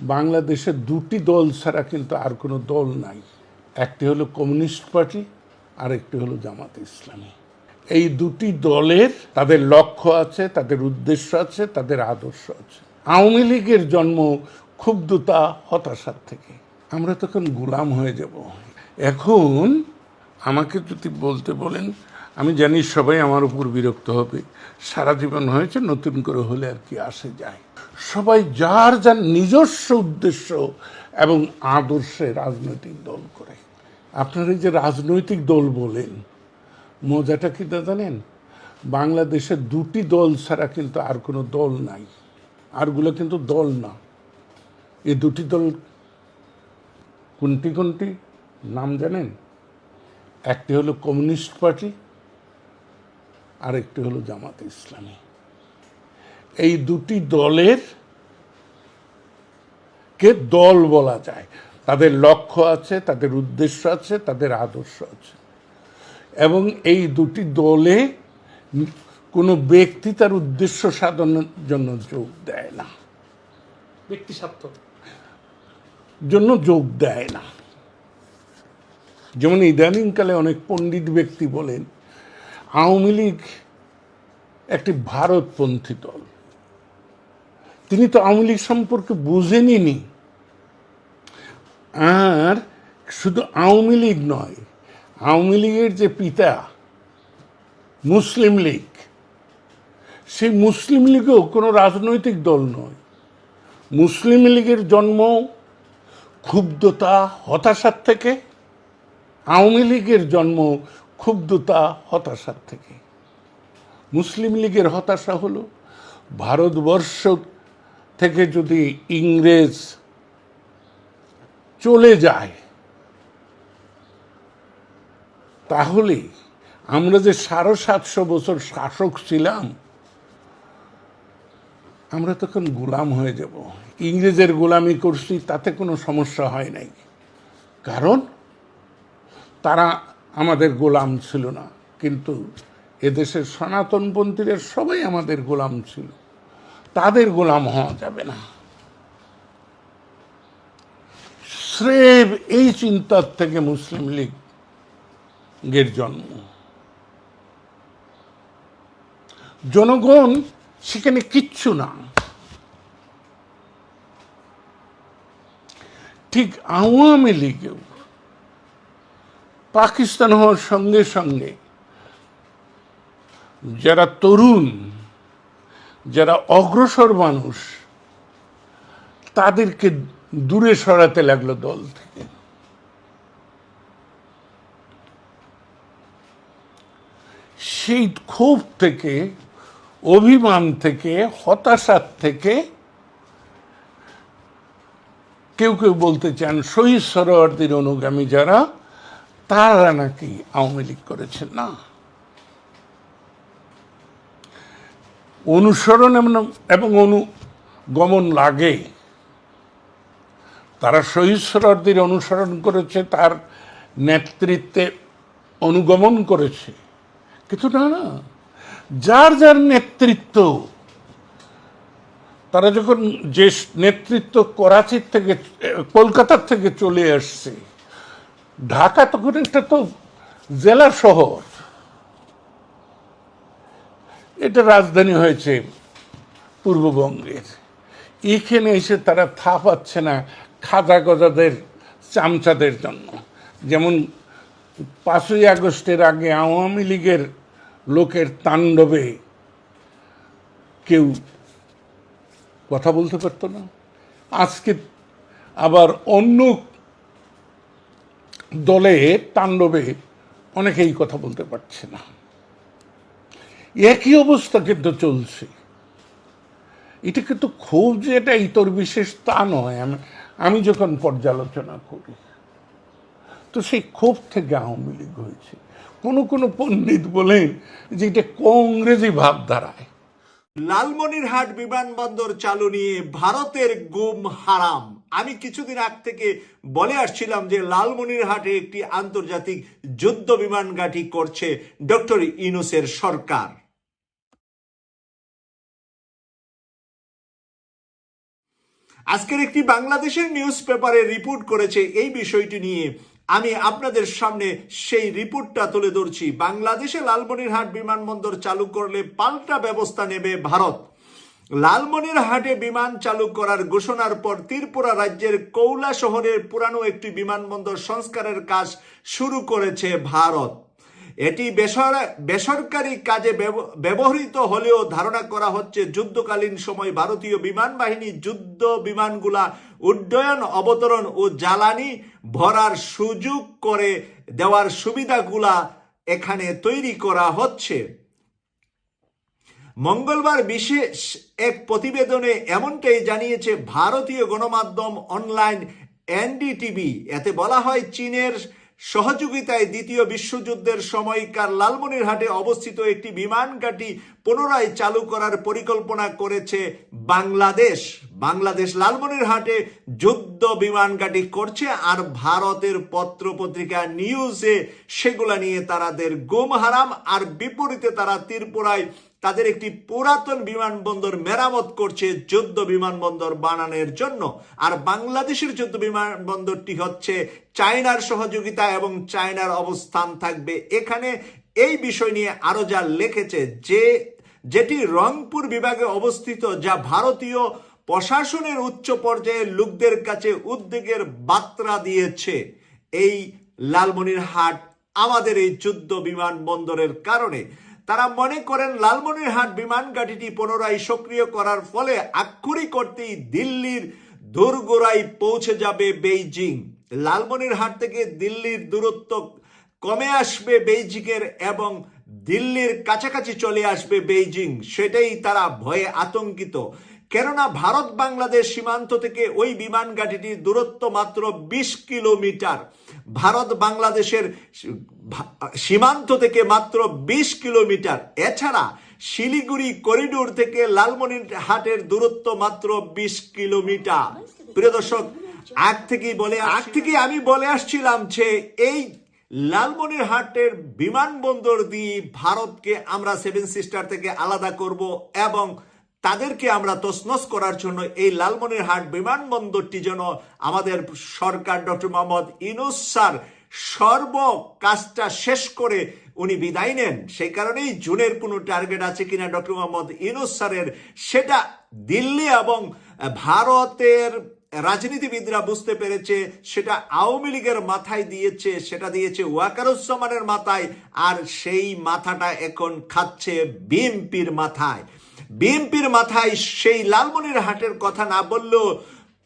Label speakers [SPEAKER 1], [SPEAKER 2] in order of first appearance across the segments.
[SPEAKER 1] বাংলাদেশে দুটি দল ছাড়া কিন্তু আর কোনো দল নাই। একটি হলো কমিউনিস্ট পার্টি আর একটি হলো জামাত ইসলামী। এই দুটি দলের তাদের লক্ষ্য আছে, তাদের উদ্দেশ্য আছে, তাদের আদর্শ আছে। আওয়ামী লীগের জন্ম ক্ষুব্ধতা, হতাশার থেকে। আমরা তখন গোলাম হয়ে যাব। এখন আমাকে যদি বলতে বলেন, আমি জানি সবাই আমার উপর বিরক্ত হবে। সারা জীবন হয়েছে, নতুন করে হলে আর কি আসে যায়। সবাই যার যার নিজস্ব উদ্দেশ্য এবং আদর্শে রাজনৈতিক দল করে। আপনারা এই যে রাজনৈতিক দল বলেন, মজাটা কি জানেন? বাংলাদেশে দুটি দল ছাড়া কিন্তু আর কোনো দল নাই। আরগুলো কিন্তু দল না। এই দুটি দল কোনটি কোনটি নাম জানেন? একটি হলো কমিউনিস্ট পার্টি আর একটি হলো জামাত ইসলামী। এই দুটি দলের কে দল বলা যায়। তাদের লক্ষ্য আছে তাদের উদ্দেশ্য আছে তাদের আদর্শ আছে। এবং এই দুটি দলে কোনো ব্যক্তি তার উদ্দেশ্য সাধনের জন্য যোগ দেয় না।
[SPEAKER 2] ব্যক্তি স্বার্থ।
[SPEAKER 1] জন্য যোগ দেয় না। যেমন ইদানিংকালে অনেক পণ্ডিত ব্যক্তি বলেন আওয়ামী লীগ একটি ভারতপন্থী দল। তিনি তো আওয়ামী লীগ সম্পর্কে বুঝেনি আর শুধু আওয়ামী লীগ নয়, আওয়ামী লীগের যে পিতা মুসলিম লীগ, সেই মুসলিম লীগও কোনো রাজনৈতিক দল নয়। মুসলিম লীগের জন্ম ক্ষুব্ধতা, হতাশার থেকে, আওয়ামী লীগের জন্ম ক্ষুব্ধতা, হতাশার থেকে। মুসলিম লীগের হতাশা হলো ভারতবর্ষ থেকে যদি ইংরেজ চলে যায়, তাহলে আমরা যে সাড়ে সাতশো বছর শাসক ছিলাম, আমরা তখন গোলাম হয়ে যাব। ইংরেজের গোলামি করছি, তাতে কোনো সমস্যা হয় নাই। কারণ তারা আমাদের গোলাম ছিল না, কিন্তু এদেশের সনাতনপন্থীরা সবাই আমাদের গোলাম ছিল। তাদের গোলাম হওয়া যাবে না। স্রেব এই চিন্তার থেকে মুসলিম লীগের জন্ম। জনগণ সেখানে কিচ্ছু না। ঠিক আওয়ামী লীগেও পাকিস্তান হওয়ার সঙ্গে সঙ্গে যারা তরুণ যারা অগ্রসর মানুষ, তাদেরকে দূরে সরাতে লাগল দল থেকে। সেই ক্ষোভ থেকে, অভিমান থেকে হতাশার থেকে কেউ কেউ বলতে চান, শহীদ সরোয়ার্দির অনুগামী যারা, তারা নাকি আওয়ামী লীগ করেছেন। না। অনুসরণ এবং- অনুগমন লাগে। তারা সরোয়ার্দির অনুসরণ করেছে, তার নেতৃত্বে অনুগমন করেছে। কিন্তু না না, যার যার নেতৃত্ব, তারা যখন যে নেতৃত্ব করাচির থেকে কলকাতার থেকে চলে আসছে, ঢাকা তখন একটা তো জেলা শহর। এটা রাজধানী হয়েছে পূর্ববঙ্গের। এখানে এসে তারা থা পাচ্ছে না খাজা গজাদের, চামচাদের জন্য। যেমন পাঁচই আগস্টের আগে আওয়ামী লীগের লোকের তাণ্ডবে কেউ কথা বলতে পারতো না। আজকে আবার অন্য দলে তাণ্ডবে অনেকেই কথা বলতে পারছে না। একই অবস্থা কিন্তু চলছে। এটা কিন্তু খুব যে এটা ইতর বিশেষ তা নয়। আমি আমি যখন পর্যালোচনা করি, তো সেই ক্ষোভ থেকে আওয়ামী লীগ হয়েছে। কোনো কোনো পণ্ডিত বলেন যে এটা কংগ্রেসি ভাবধারায়।
[SPEAKER 3] লালমনিরহাট বিমানবন্দর চালু নিয়ে ভারতের গুম হারাম। আমি কিছুদিন আগ থেকে বলে আসছিলাম যে লালমনিরহাটে একটি আন্তর্জাতিক যুদ্ধ বিমান ঘাঁটি করছে ডক্টর ইনুসের সরকার। আজকের একটি বাংলাদেশের নিউজ পেপারে রিপোর্ট করেছে এই বিষয়টি নিয়ে। আমি আপনাদের সামনে সেই রিপোর্টটা তুলে ধরছি। বাংলাদেশে লালমনিরহাট বিমানবন্দর চালু করলে পাল্টা ব্যবস্থা নেবে ভারত। লালমনিরহাটে বিমান চালু করার ঘোষণার পর ত্রিপুরা রাজ্যের কৌলা শহরের পুরানো একটি বিমানবন্দর সংস্কারের কাজ শুরু করেছে ভারত। এটি বেসর- বেসরকারি কাজে ব্যবহৃত হলেও ধারণা করা হচ্ছে যুদ্ধকালীন সময় ভারতীয় বিমান বাহিনী যুদ্ধ বিমানগুলা উড্ডয়ন, অবতরণ ও জ্বালানি ভরার সুযোগ করে দেওয়ার সুবিধাগুলা এখানে তৈরি করা হচ্ছে। মঙ্গলবার বিশেষ এক প্রতিবেদনে এমনটাই জানিয়েছে ভারতীয় গণমাধ্যম অনলাইন এনডিটিভি। এতে বলা হয়, চীনের সহযোগিতায় দ্বিতীয় বিশ্বযুদ্ধের সময়কার লালমনিরহাটে অবস্থিত একটি বিমান ঘাঁটি পুনরায় চালু করার পরিকল্পনা করেছে বাংলাদেশ। বাংলাদেশ লালমনিরহাটে যুদ্ধ বিমান ঘাঁটি করছে আর ভারতের পত্র পত্রিকা নিউজে সেগুলা নিয়ে তারাদের গুম হারাম আর বিপরীতে তারা ত্রিপুরায় তাদের একটি পুরাতন বিমানবন্দর মেরামত করছে যুদ্ধ বিমানবন্দর বানানোর জন্য। আর বাংলাদেশের যুদ্ধ বিমানবন্দরটি হচ্ছে চায়নার সহযোগিতা এবং চায়নার অবস্থান থাকবে এখানে। এই বিষয় নিয়ে আরও যা লিখেছে যে, যেটি রংপুর বিভাগে অবস্থিত, যা ভারতীয় প্রশাসনের উচ্চ পর্যায়ের লোকদের কাছে উদ্বেগের বার্তা দিয়েছে, এই লালমনিরহাট আমাদের এই যুদ্ধ বিমানবন্দরের কারণে। তারা মনে করেন লালমনিরহাট বিমান ঘাঁটিটি পুনরায় সক্রিয় করার ফলে আক্ষরিক করতেই দিল্লির দোরগোড়ায় পৌঁছে যাবে বেইজিং। লালমনিরহাট থেকে দিল্লির দূরত্ব কমে আসবে বেইজিংয়ের এবং দিল্লির কাছাকাছি চলে আসবে বেইজিং। সেটাই তারা ভয়ে আতঙ্কিত। কেননা ভারত বাংলাদেশ সীমান্ত থেকে ওই বিমান ঘাঁটিটির দূরত্ব মাত্র বিশ কিলোমিটার। ভারত বাংলাদেশের সীমান্ত থেকে মাত্র বিশ কিলোমিটার। এছাড়া শিলিগুড়ি করিডোর থেকে লালমনিরহাটের দূরত্ব মাত্র বিশ কিলোমিটার। প্রিয় দর্শক, আগ থেকেই বলে, আগ থেকে আমি বলে আসছিলাম যে এই লালমনিরহাটের বিমানবন্দর দিয়ে ভারতকে আমরা সেভেন সিস্টার থেকে আলাদা করব এবং তাদেরকে আমরা তসনস করার জন্য এই লালমনিরহাট বিমানবন্দরটি যেন আমাদের সরকার ডক্টর মোহাম্মদ ইনুস স্যার সর্ব কাজটা শেষ করে উনি বিদায় নেন। সেই কারণেই জুনের কোনো টার্গেট আছে কিনা ডক্টর মোহাম্মদ ইনুস স্যারের, সেটা দিল্লি এবং ভারতের রাজনীতিবিদরা বুঝতে পেরেছে, সেটা আওয়ামী লীগের মাথায় দিয়েছে, সেটা দিয়েছে ওয়াকারুজ্জামানের মাথায়, আর সেই মাথাটা এখন খাচ্ছে বিএমপির মাথায়। বিএনপির মাথায় সেই লালমনির হাটের কথা না বললেও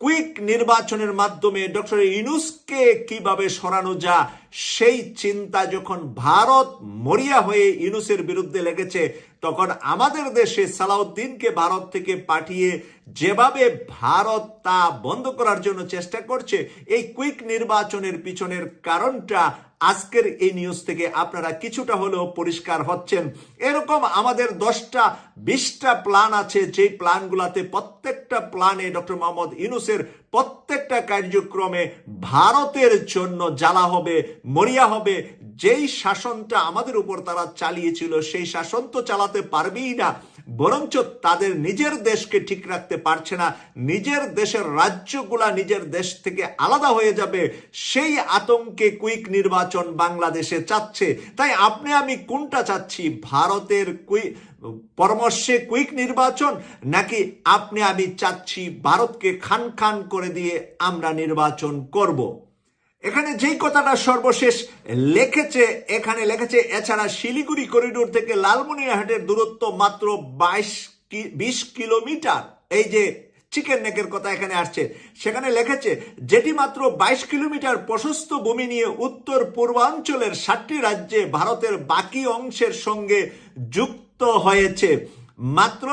[SPEAKER 3] কুইক নির্বাচনের মাধ্যমে ডক্টর ইনুসকে কীভাবে সরানো যা, সেই চিন্তা যখন ভারত মরিয়া হয়ে ইনুসের বিরুদ্ধে লেগেছে, তখন আমাদের দেশে সালাউদ্দিনকে ভারত থেকে পাঠিয়ে যেভাবে ভারত তা বন্ধ করার জন্য চেষ্টা করছে, এই কুইক নির্বাচনের পিছনের কারণটা আজকের এই নিউজ থেকে আপনারা কিছুটা হলেও পরিষ্কার হচ্ছেন। এরকম আমাদের দশটা, বিশটা প্ল্যান আছে যে প্ল্যানগুলাতে প্রত্যেকটা প্ল্যানে ডক্টর মোহাম্মদ ইনুসের প্রত্যেকটা কার্যক্রমে ভারতের জন্য জ্বালা হবে, মরিয়া হবে। যেই শাসনটা আমাদের উপর তারা চালিয়েছিল, সেই শাসন তো চালাতে পারবেই না। বরঞ্চ তাদের নিজের দেশকে ঠিক রাখতে পারছে না। নিজের দেশের রাজ্যগুলা নিজের দেশ থেকে আলাদা হয়ে যাবে। সেই আতঙ্কে কুইক নির্বাচন বাংলাদেশে চাচ্ছে। তাই আপনি আমি কোনটা চাচ্ছি? ভারতের কুই পরামর্শে কুইক নির্বাচন নাকি আপনি, আমি চাচ্ছি ভারতকে খান খান করে দিয়ে আমরা নির্বাচন করব। এখানে যেই কথাটা সর্বশেষ লিখেছে, এখানে লেখেছে, এছাড়া শিলিগুড়ি করিডোর থেকে লালমনিরহাটের দূরত্ব মাত্র বাইশ বিশ কিলোমিটার। এই যে চিকেন নেকের কথা এখানে আসছে, সেখানে লিখেছে, যেটি মাত্র বাইশ কিলোমিটার প্রশস্ত ভূমি নিয়ে উত্তর পূর্বাঞ্চলের ষাটটি রাজ্যে ভারতের বাকি অংশের সঙ্গে যুক্ত হয়েছে। মাত্র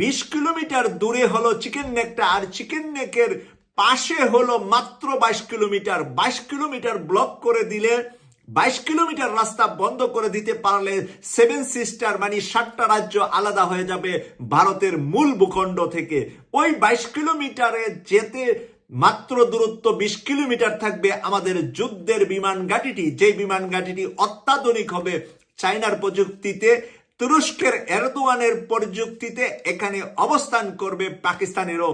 [SPEAKER 3] বিশ কিলোমিটার দূরে হলো চিকেন নেকটা, আর চিকেন নেকের পাশে হলো মাত্র বাইশ কিলোমিটার। বাইশ কিলোমিটার ব্লক করে দিলে, বাইশ কিলোমিটার রাস্তা বন্ধ করে দিতে পারলে সেভেন সিস্টার মানে সাতটা রাজ্য আলাদা হয়ে যাবে ভারতের মূল ভূখণ্ড থেকে। ওই বাইশ কিলোমিটারে যেতে মাত্র দূরত্ব বিশ কিলোমিটার থাকবে আমাদের যুদ্ধের বিমান ঘাটিটি। যে বিমান ঘাটিটি অত্যাধুনিক হবে চায়নার প্রযুক্তিতে তুরস্কের এরদোয়ানের প্রযুক্তিতে এখানে অবস্থান করবে পাকিস্তানেরও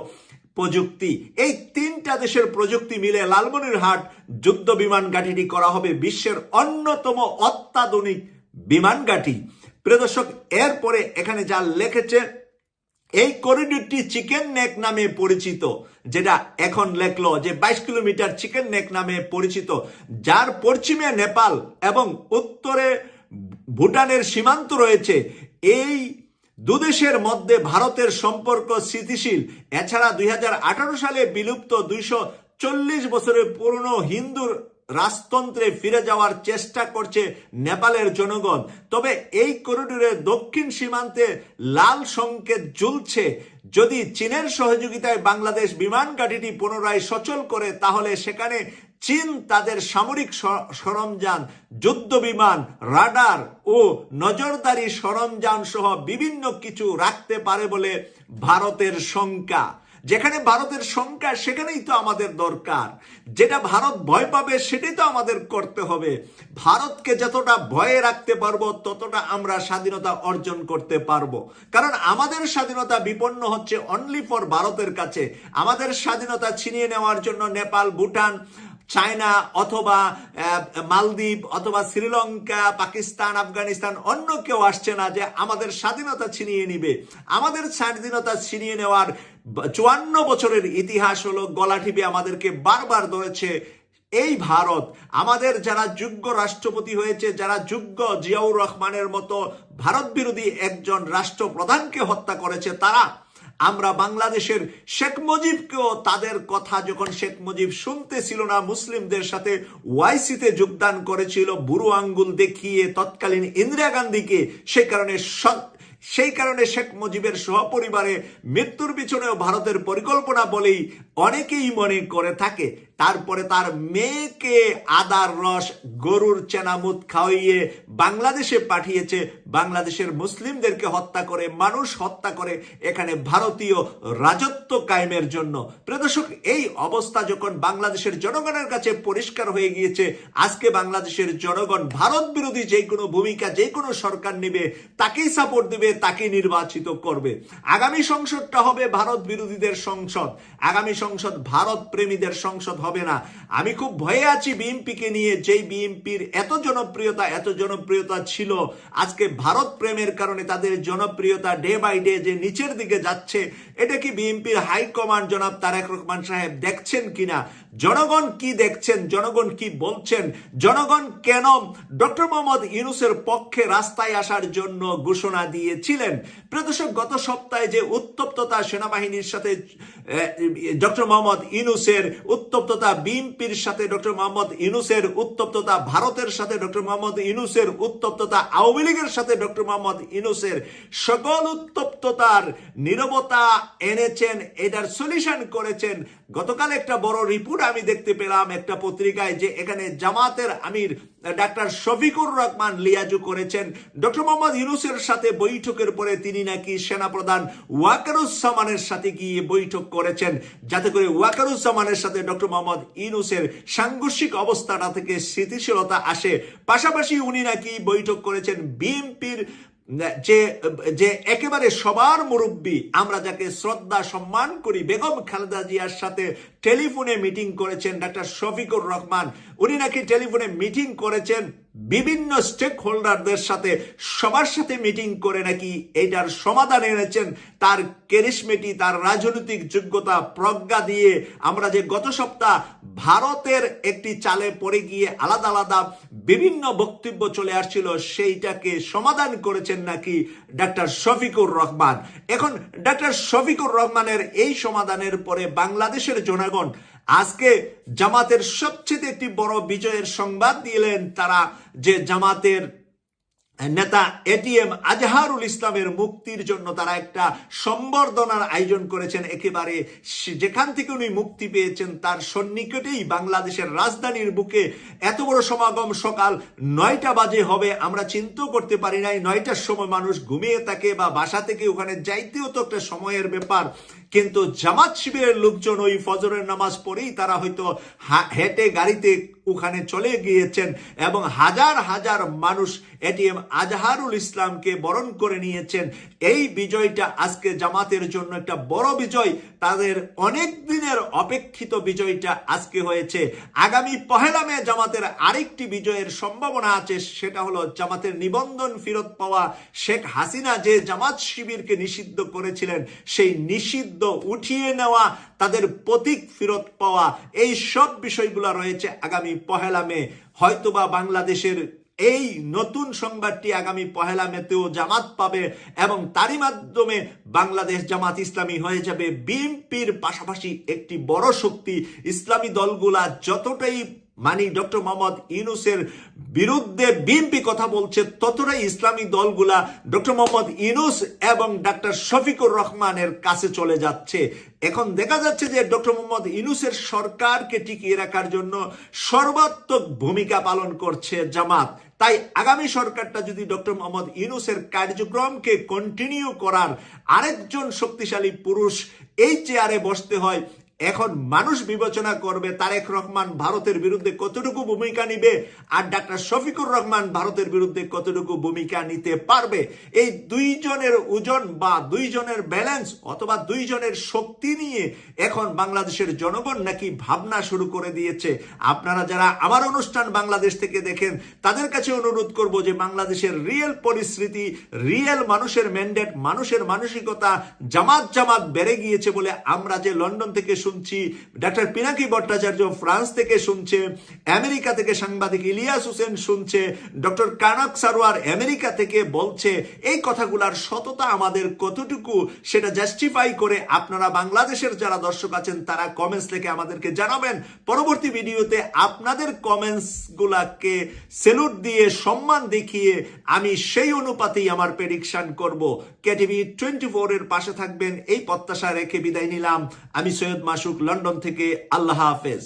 [SPEAKER 3] প্রযুক্তি। এই তিনটা দেশের প্রযুক্তি মিলে লালমনিরহাট যুদ্ধ বিমান ঘাঁটিটি করা হবে বিশ্বের অন্যতম অত্যাধুনিক বিমান ঘাঁটি প্রিয় দর্শক, এরপরে এখানে যা লেখেছে, এই করিডোরটি চিকেন নেক নামে পরিচিত, যেটা এখন লেখলো যে বাইশ কিলোমিটার চিকেন নেক নামে পরিচিত, যার পশ্চিমে নেপাল এবং উত্তরে ভুটানের সীমান্ত রয়েছে। এই দুদেশের মধ্যে ভারতের সম্পর্ক স্থিতিশীল। এছাড়া দুই হাজার আঠারো সালে বিলুপ্ত দুইশো চল্লিশ বছরের পুরনো হিন্দুর রাজতন্ত্রে ফিরে যাওয়ার চেষ্টা করছে নেপালের জনগণ। তবে এই করিডোরের দক্ষিণ সীমান্তে লাল সংকেত ঝুলছে। যদি চীনের সহযোগিতায় বাংলাদেশ বিমান ঘাঁটিটি পুনরায় সচল করে, তাহলে সেখানে চীন তাদের সামরিক সরঞ্জাম, যুদ্ধ বিমান, রাডার ও নজরদারি সরঞ্জাম সহ বিভিন্ন কিছু রাখতে পারে বলে ভারতের শঙ্কা। যেখানে ভারতের সংখ্যা সেখানেই তো আমাদের দরকার। যেটা ভারত ভয় পাবে, সেটাই তো আমাদের করতে হবে। ভারতকে যতটা ভয়ে রাখতে পারব, ততটা আমরা স্বাধীনতা অর্জন করতে পারব। কারণ আমাদের স্বাধীনতা বিপন্ন হচ্ছে অনলি ফর ভারতের কাছে। আমাদের স্বাধীনতা ছিনিয়ে নেওয়ার জন্য নেপাল, ভুটান চায়না অথবা মালদ্বীপ অথবা শ্রীলঙ্কা, পাকিস্তান, আফগানিস্তান, অন্য কেউ আসছে না যে আমাদের স্বাধীনতা ছিনিয়ে নিবে। আমাদের স্বাধীনতা ছিনিয়ে নেওয়ার চুয়ান্ন বছরের ইতিহাস হলো, গলা টিপে আমাদেরকে বারবার ধরেছে, এই ভারত। আমাদের যারা যোগ্য রাষ্ট্রপতি হয়েছে, যারা যোগ্য জিয়াউর রহমানের মতো ভারত বিরোধী একজন রাষ্ট্রপ্রধানকে হত্যা করেছে, তারা আমরা বাংলাদেশের শেখ মুজিবকেও তাদের কথা যখন শেখ মুজিব শুনতে ছিল না, মুসলিমদের সাথে ওয়াইসিতে যোগদান করেছিল, বুড়ো আঙ্গুল দেখিয়ে তৎকালীন ইন্দিরা গান্ধীকে, সেই কারণে স- সেই কারণে শেখ মুজিবের সহপরিবারে মৃত্যুর পিছনেও ভারতের পরিকল্পনা বলেই অনেকেই মনে করে থাকে। তারপরে তার মেয়েকে আদার রস, গরুর চেনামুত খাওয়িয়ে বাংলাদেশে পাঠিয়েছে। বাংলাদেশের মুসলিমদেরকে হত্যা করে, মানুষ হত্যা করে এখানে ভারতীয় রাজত্ব কায়েমের জন্য। প্রদর্শক এই অবস্থা যখন বাংলাদেশের জনগণের কাছে পরিষ্কার হয়ে গিয়েছে, আজকে বাংলাদেশের জনগণ ভারত বিরোধী যে কোনো ভূমিকা, যে কোনো সরকার নেবে, তাকেই সাপোর্ট দিবে তাকে নির্বাচিত করবে। আগামী সংসদটা হবে ভারত বিরোধীদের সংসদ। আগামী সংসদ ভারত প্রেমীদের সংসদ হবে না। আমি খুব ভয়ে আছি বিএনপিকে নিয়ে, যেই বিএনপির এত জনপ্রিয়তা এত জনপ্রিয়তা ছিল। আজকে ভারত প্রেমের কারণে তাদের জনপ্রিয়তা ডে বাই ডে যে নিচের দিকে যাচ্ছে, এটা কি বিএনপির হাইকমান্ড জনাব তারেক রহমান সাহেব দেখছেন কিনা? জনগণ কি দেখছেন, জনগণ কি বলছেন, জনগণ কেন ডক্টর মোহাম্মদ ইউনুসের পক্ষে রাস্তায় আসার জন্য ঘোষণা দিয়েছিলেন? প্রদর্শক গত সপ্তাহে যে উত্তপ্ততা সেনাবাহিনীর সাথে ডক্টর মোহাম্মদ ইউনুসের উত্তপ্ততা, বিএনপির সাথে ডক্টর মোহাম্মদ ইউনুসের উত্তপ্ততা, ভারতের সাথে ডক্টর মোহাম্মদ ইউনুসের উত্তপ্ততা, আওয়ামী লীগের সাথে ডক্টর মোহাম্মদ ইউনুসের সকল উত্তপ্ততার নিরবতা এনেছেন, এটার সলিউশন করেছেন গতকাল একটা বড় রিপোর্ট আমি দেখতে পেলাম, একটা পত্রিকায় যে এখানে জামাতের আমির ডাক্তার শফিকুর রহমান লিয়াজু করেছেন। ডক্টর মোহাম্মদ ইউনুসের সাথে বৈঠকের পরে তিনি নাকি সেনাপ্রধান ওয়াকারুজ্জামানের সাথে গিয়ে বৈঠক করেছেন। যাতে করে ওয়াকারুজ্জামানের সাথে ডক্টর মোহাম্মদ ইউনুসের সাংঘর্ষিক অবস্থাটা থেকে স্থিতিশীলতা আসে। পাশাপাশি উনি নাকি বৈঠক করেছেন বিএনপির যে যে একেবারে সবার মুরব্বী আমরা যাকে শ্রদ্ধা সম্মান করি বেগম খালেদা জিয়ার সাথে টেলিফোনে মিটিং করেছেন ডাক্তার শফিকুর রহমান। উনি নাকি টেলিফোনে মিটিং করেছেন বিভিন্ন স্টেক হোল্ডারদের সাথে। সবার সাথে মিটিং করে নাকি এইটার সমাধান এনেছেন। তার কেরিসমেটি তার রাজনৈতিক যোগ্যতা প্রজ্ঞা দিয়ে আমরা যে গত সপ্তাহ ভারতের একটি চালে পড়ে গিয়ে আলাদা আলাদা বিভিন্ন বক্তব্য চলে আসছিল, সেইটাকে সমাধান করেছেন নাকি ডাক্তার শফিকুর রহমান। এখন ডাক্তার শফিকুর রহমানের এই সমাধানের পরে বাংলাদেশের জনগণ। আজকে জামাতের সবচেয়ে একটি বড় বিজয়ের সংবাদ দিলেন তারা যে জামাতের নেতা এটিএম আজহারুল ইসলামের মুক্তির জন্য তারা একটা সম্বর্ধনার আয়োজন করেছেন। একেবারে যেখান থেকে উনি মুক্তি পেয়েছেন, তার সন্নিকটেই বাংলাদেশের রাজধানীর বুকে এত বড় সমাগম সকাল নয়টা বাজে হবে। আমরা চিন্তাও করতে পারি নাই, নয়টার সময় মানুষ ঘুমিয়ে থাকে বা বাসা থেকে ওখানে যাইতেও তো একটা সময়ের ব্যাপার। কিন্তু জামাত শিবিরের লোকজন ওই ফজরের নামাজ পড়েই তারা হয়তো হেঁটে গাড়িতে ওখানে চলে গিয়েছেন এবং হাজার হাজার মানুষ এটিএম আজহারুল ইসলামকে বরণ করে নিয়েছেন। এই বিজয়টা আজকে জামাতের জন্য একটা বড় বিজয়। তাদের অনেক দিনের অপেক্ষিত বিজয়টা আজকে হয়েছে। আগামী পহেলা মে জামাতের আরেকটি বিজয়ের সম্ভাবনা আছে, সেটা হলো জামাতের নিবন্ধন ফেরত পাওয়া শেখ হাসিনা যে জামাত শিবিরকে নিষিদ্ধ করেছিলেন, সেই নিষিদ্ধ উঠিয়ে নেওয়া, তাদের প্রতীক ফেরত পাওয়া, এই সব বিষয়গুলো রয়েছে আগামী পহেলা মে, হয়তোবা বাংলাদেশের এই নতুন সংবাদটি আগামী পহেলা মেতেও জামাত পাবে এবং তারই মাধ্যমে বাংলাদেশ জামাত ইসলামী হয়ে যাবে বিএনপির পাশাপাশি একটি বড় শক্তি। ইসলামী দলগুলা যতটাই মানি ডক্টর মোহাম্মদ ইউনুসের বিরুদ্ধে বিএনপি কথা বলছে, ততটাই ইসলামী দলগুলা ডক্টর মোহাম্মদ ইউনুস এবং ডাক্তার শফিকুর রহমানের কাছে চলে যাচ্ছে। এখন দেখা যাচ্ছে যে ডক্টর মোহাম্মদ ইউনুসের সরকারকে টিকিয়ে রাখার জন্য সর্বাত্মক ভূমিকা পালন করছে জামাত। তাই আগামী সরকারটা যদি ডক্টর মোহাম্মদ ইউনুসের কার্যক্রমকে কন্টিনিউ করার আরেকজন শক্তিশালী পুরুষ এই চেয়ারে বসতে হয় এখন মানুষ বিবেচনা করবে তারেক রহমান ভারতের বিরুদ্ধে কতটুকু ভূমিকা নিবে, আর ডাক্তার শফিকুর রহমান ভারতের বিরুদ্ধে কতটুকু ভূমিকা নিতে পারবে? এই দুইজনের ওজন বা দুইজনের ব্যালেন্স অথবা দুইজনের শক্তি নিয়ে এখন বাংলাদেশের জনগণ নাকি ভাবনা শুরু করে দিয়েছে। আপনারা যারা আমার অনুষ্ঠান বাংলাদেশ থেকে দেখেন, তাদের কাছে অনুরোধ করব যে বাংলাদেশের রিয়েল পরিস্থিতি রিয়েল মানুষের ম্যান্ডেট মানুষের মানসিকতা জামাত জামাত বেড়ে গিয়েছে বলে আমরা যে লন্ডন থেকে শুনছি, ডাক্তার পিনাকি ভট্টাচার্য ফ্রান্স থেকে শুনছে, আমেরিকা থেকে সাংবাদিক ইলিয়াস হোসেন শুনছে, ডক্টর কানক সারোয়ার আমেরিকা থেকে বলছে, এই কথাগুলার সততা আমাদের কতটুকু সেটা জাস্টিফাই করে আপনারা বাংলাদেশের যারা দর্শক আছেন, তারা কমেন্টস লিখে আমাদেরকে জানাবেন। পরবর্তী ভিডিওতে আপনাদের কমেন্টস গুলাকে সেলুট দিয়ে সম্মান দেখিয়ে আমি সেই অনুপাতেই আমার প্রেডিকশন করব। কেটিভি টোয়েন্টি ফোর এর পাশে থাকবেন, এই প্রত্যাশা রেখে বিদায় নিলাম। আমি সৈয়দ মাসুক লন্ডন থেকে আল্লাহ হাফেজ।